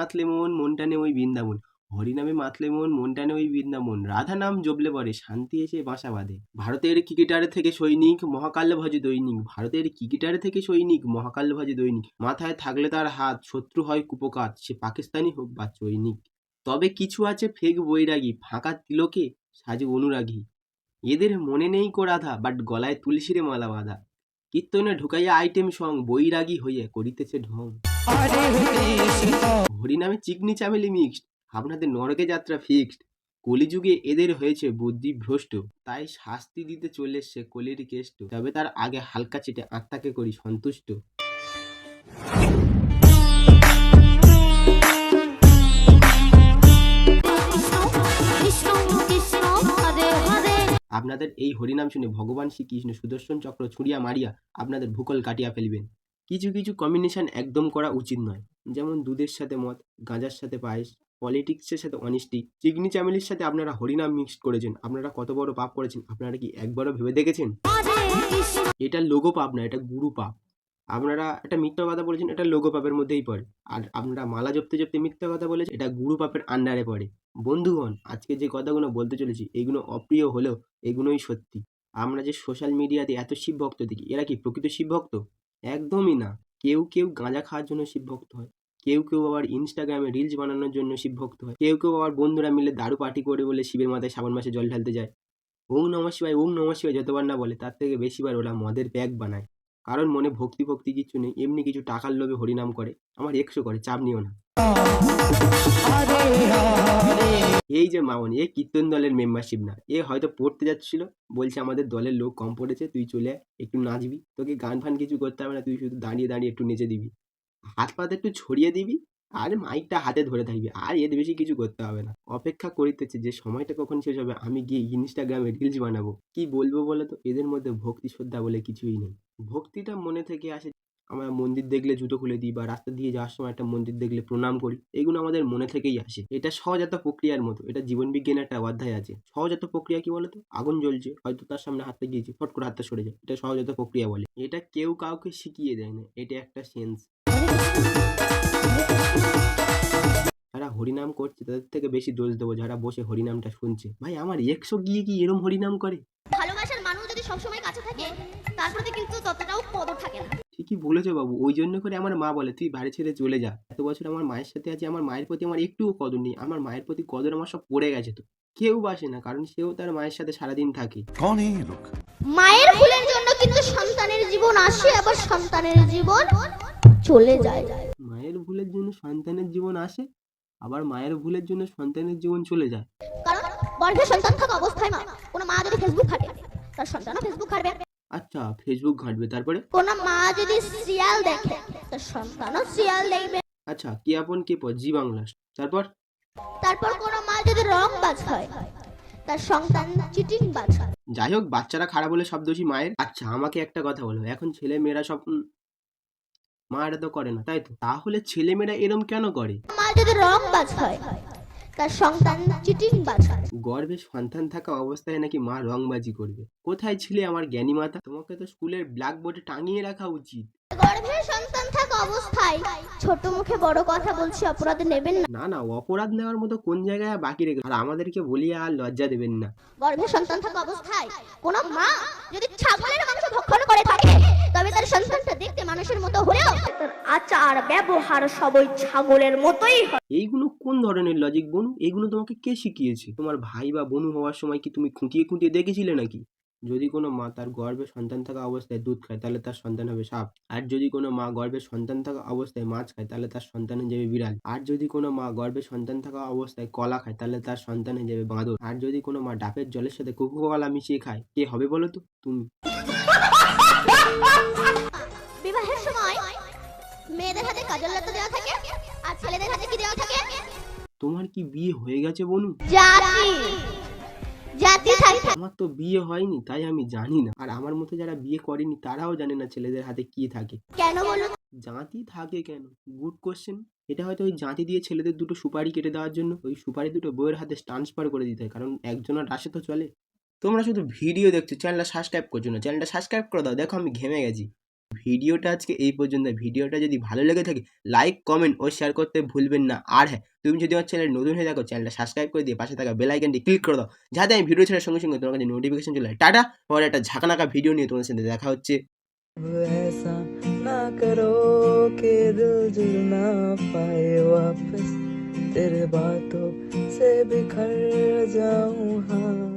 মাতলে মন মন টানে ওই বৃন্দাবন। হরিনামে মাতলে মন মন টানে ওই বৃন্দাবন। রাধা নাম জবলে পরে শান্তি এসে বাসা বাঁধে। ভারতের ক্রিকেটার থেকে সৈনিক মহাকাল্য ভজে দৈনিক। ভারতের ক্রিকেটার থেকে সৈনিক মহাকাল্য ভজে দৈনিক। মাথায় থাকলে তার হাত, শত্রু হয় কুপকাত। সে পাকিস্তানি হোক বা চৈনিক তবে কিছু আছে ফেক বৈরাগী, ফাঁকা তিলকে সাজে অনুরাগী। এদের মনে নেই কো রাধা, বাট গলায় তুলসীরে মালা বাঁধা। কীর্তনে ঢুকাইয়া আইটেম সং, বৈরাগী হইয়া করিতেছে ঢং। হরিনামে চিকনি চামেলি মিক্সড আপনাদের নরকে যাত্রা ফিক্সড কলিযুগে এদের হয়েছে বুদ্ধি ভ্রষ্ট, তাই শাস্তি দিতে চলে এসছে কলির কেষ্ট। তবে তার আগে হালকা চেটে আত্মাকে করি সন্তুষ্ট। হরে হরে আপনাদের এই হরিনাম শুনে ভগবান শ্রীকৃষ্ণ সুদর্শন চক্র ছুঁড়িয়া মারিয়া আপনাদের ভূকল কাটিয়া ফেলবেন। কিছু কিছু কম্বিনেশন একদম করা উচিত নয়। যেমন দুধের সাথে মদ, গাঁজার সাথে পায়েস পলিটিক্সের সাথে অনিষ্টি চিগনি চামেলির সাথে আপনারা হরিনাম মিক্সড করেছেন, আপনারা কত বড় পাপ করেছেন, আপনারা কি একবারও ভেবে দেখেছেন? এটা লোগো পাপ না, এটা গুরু পাপ। আপনারা একটা মিথ্যা কথা বলেছেন, এটা লোগো পাপের মধ্যেই পড়ে। আর আপনারা মালা জপতে জপতে মিথ্যা কথা বলেছেন, এটা গুরু পাপের আন্ডারে পড়ে। বন্ধুগণ, আজকে যে কথাগুলো বলতে চলেছি, এগুলো অপ্রিয় হলেও এগুলোই সত্যি। আমরা যে সোশ্যাল মিডিয়াতে এত শিব ভক্ত দেখি, এরা কি প্রকৃত শিব ভক্ত একদমই না। কেউ কেউ গাঁজা খাওয়ার জন্য শিব ভক্ত হয়। কেউ কেউ আবার ইনস্টাগ্রামে রিলস বানানোর জন্য শিব ভক্ত হয়। কেউ কেউ আবার বন্ধুরা মিলে দারু পার্টি করে বলে শিবের মাথায় শ্রাবণ মাসে জল ঢালতে যায়। ওং নম শিবায় ওং নম শিবায় যতবার না বলে, তার থেকে বেশিবার ওরা মদের প্যাক বানায়। কারণ মনে ভক্তি ভক্তি কিছু নেই, এমনি কিছু টাকার লোভে হরিনাম করে। আমার একশো করে, চাপ নিও না। এই যে মামনি, এ কীর্তন দলের মেম্বারশিপ না। এ হয়তো পড়তে যাচ্ছিল, বলছে আমাদের দলের লোক কম পড়েছে, তুই চলে একটু নাচবি। তোকে গান ফান কিছু করতে হবে না, তুই শুধু দাঁড়িয়ে দাঁড়িয়ে একটু নেচে দিবি। হাত পাতে একটু ছড়িয়ে দিবি, আর মাইকটা হাতে ধরে থাকবি। আর এর বেশি কিছু করতে হবে না। অপেক্ষা করিতেছে যে সময়টা কখন শেষ হবে, আমি গিয়ে ইনস্টাগ্রামে রিলস বানাবো। কি বলব বলো তো? এদের মধ্যে ভক্তি শ্রদ্ধা বলে কিছুই নেই। ভক্তিটা মনে থেকে আসে আমরা মন্দির দেখলে জুতো খুলে দিই বা রাস্তা দিয়ে যাওয়ার সময় একটা মন্দির দেখলে প্রণাম করি, এগুলো আমাদের মনে থেকেই আসে। এটা সহজাত প্রক্রিয়ার মতো, এটা জীবন বিজ্ঞানের একটা অধ্যায় আছে। সহজাত প্রক্রিয়া কি বলতো? আগুন জ্বলছে, হয়তো তার সামনে হাতটা গিয়েছে ফট করে হাতটা সরে যায়। এটা সহজাত প্রক্রিয়া বলে। এটা কেউ কাউকে শিখিয়ে দেয় না, এটা একটা সেন্স যারা হরিনাম করছে, তাদের থেকে বেশি দোষ দেবো যারা বসে হরিনামটা শুনছে। ভাই, আমার একশো গিয়ে কি এরম হরিনাম করে? ভালোবাসার মানুষ যদি সবসময় কাছে থাকে, তার প্রতি কিন্তু ততটাও কদর থাকে না। সে কি বলেছ বাবু। ওই জন্য করে আমার মা বলে তুই বাড়ি ছেড়ে চলে যা। এত বছর আমার মায়ের সাথে আছি আমার মায়ের প্রতি আমার একটুও কদর নেই। আমার মায়ের প্রতি কদর আমার সব পড়ে গেছে তো। কেউ বাসে না কারণ সেও তার মায়ের সাথে সারাদিন থাকে। মায়ের ভুলের জন্য কিন্তু সন্তানের জীবন আসে আবার সন্তানের জীবন চলে যায়। মায়ের ভুলের জন্য সন্তানের জীবন আসে আবার মায়ের ভুলের জন্য সন্তানের জীবন চলে যায়। কারণ গর্ভে সন্তান থাকা অবস্থায় মা কোনো মা যদি ফেসবুক ঘাটে তার সন্তানও ফেসবুক ঘাটবে। আচ্ছা ফেসবুক ঘাঁটবে তারপরে? কোনো মা যদি সিরিয়াল দেখে তার সন্তানও সিরিয়াল দেখবে। আচ্ছা কে আপন কে পর জি বাংলা। তারপর? তারপর কোনো মা যদি রং বাজ হয় তার সন্তান চিটিং বাজ হয়। যাই হোক বাচ্চারা খারাপ হলে সব দোষী মায়ের। আচ্ছা আমাকে একটা কথা বলো এখন ছেলে মেয়েরা সব মা এটা তো করে না তাই তো? তাহলে ছেলে মেয়েরা এরম কেন করে? মা যদি রং বাজ হয় তার সন্তান চিটিং বাজার। গর্বে সন্তান থাকা অবস্থায় নাকি মা রংবাজি করবে। কোথায় ছিলে আমার জ্ঞানী মাতা তোমাকে তো স্কুলের ব্ল্যাকবোর্ডে টাঙিয়ে রাখা উচিত। গর্ভে সন্তান থাকা অবস্থায় ছোট মুখে বড় কথা বলছি অপরাধ নেবেন না। না না অপরাধ নেওয়ার মতো কোন জায়গায় বাকি রেখে আর আমাদেরকে বলিয়ে আর লজ্জা দেবেন না। গর্ভে সন্তান থাকা অবস্থায় কোন মা যদি ছাগলের মাংস ভক্ষণ করে থাকে তবে তার সন্তানটা দেখতে মানুষের মতো হলেও তার আচার ব্যবহার সবই ছাগলের মতোই হয়। এইগুলো কোন ধরনের লজিক বনু? এইগুলো তোমাকে কে শিখিয়েছে? তোমার ভাই বা বোনু হওয়ার সময় কি তুমি খুঁটিয়ে খুঁটিয়ে দেখেছিলে নাকি? যদি কোনো মা তার গর্ভে সন্তান থাকা অবস্থায় দুধ খায় তাহলে তার সন্তান হবে সাপ। আর যদি কোনো মা গর্ভে সন্তান থাকা অবস্থায় মাছ খায় তাহলে তার সন্তান হয়ে যাবে বিড়াল। আর যদি কোনো মা গর্ভে সন্তান থাকা অবস্থায় কলা খায় তাহলে তার সন্তান হয়ে যাবে বাঁদর। আর যদি কোনো মা ডাবের জলের সাথে কোকো কলা মিশিয়ে খায় কে হবে বলো তো? তুমি। বিবাহের সময় মেয়েদের হাতে কাজল লতা দেওয়া থাকে আর ছেলেদের হাতে কি দেওয়া থাকে? তোমার কি বিয়ে হয়ে গেছে বনু? জাতি থাকে। আমার তো বিয়ে হয়নি তাই আমি জানি না। আর আমার মতো যারা বিয়ে করেনি তারাও জানে না ছেলেদের হাতে কি থাকে। কেন বলো? জাঁতি থাকে কেন? গুড কোশ্চেন এটা হয়তো ওই জাঁতি দিয়ে ছেলেদের দুটো সুপারি কেটে দেওয়ার জন্য ওই সুপারি দুটো বইয়ের হাতে ট্রান্সফার করে দিতে হয় কারণ একজনের রাশে তো চলে। তোমরা শুধু ভিডিও দেখছ চ্যানেলটা সাবস্ক্রাইব করছ না। চ্যানেলটা সাবস্ক্রাইব করে দাও দেখো আমি ঘেমে গেছি। ভিডিওটা আজকে এই পর্যন্ত ভিডিওটা যদি ভালো লেগে থাকে লাইক কমেন্ট ও শেয়ার করতে ভুলবেন না আর হ্যাঁ তুমি যদি আমার চ্যানেল নতুন হয়ে থাকো চ্যানেলটা সাবস্ক্রাইব করে দিয়ে পাশে থাকা বেল আইকনটি ক্লিক করে দাও যাতে আমি ভিডিও ছাড়ার সঙ্গে সঙ্গে তোমার কাছে নোটিফিকেশন চলে যায় টাটা পরে একটা ঝাঁকানাকা ভিডিও নিয়ে তোমার সাথে দেখা হচ্ছে अब ऐसा ना करो कि दिल जुड़ ना पाए वापस तेरे बातों से बिखर जाऊं हाँ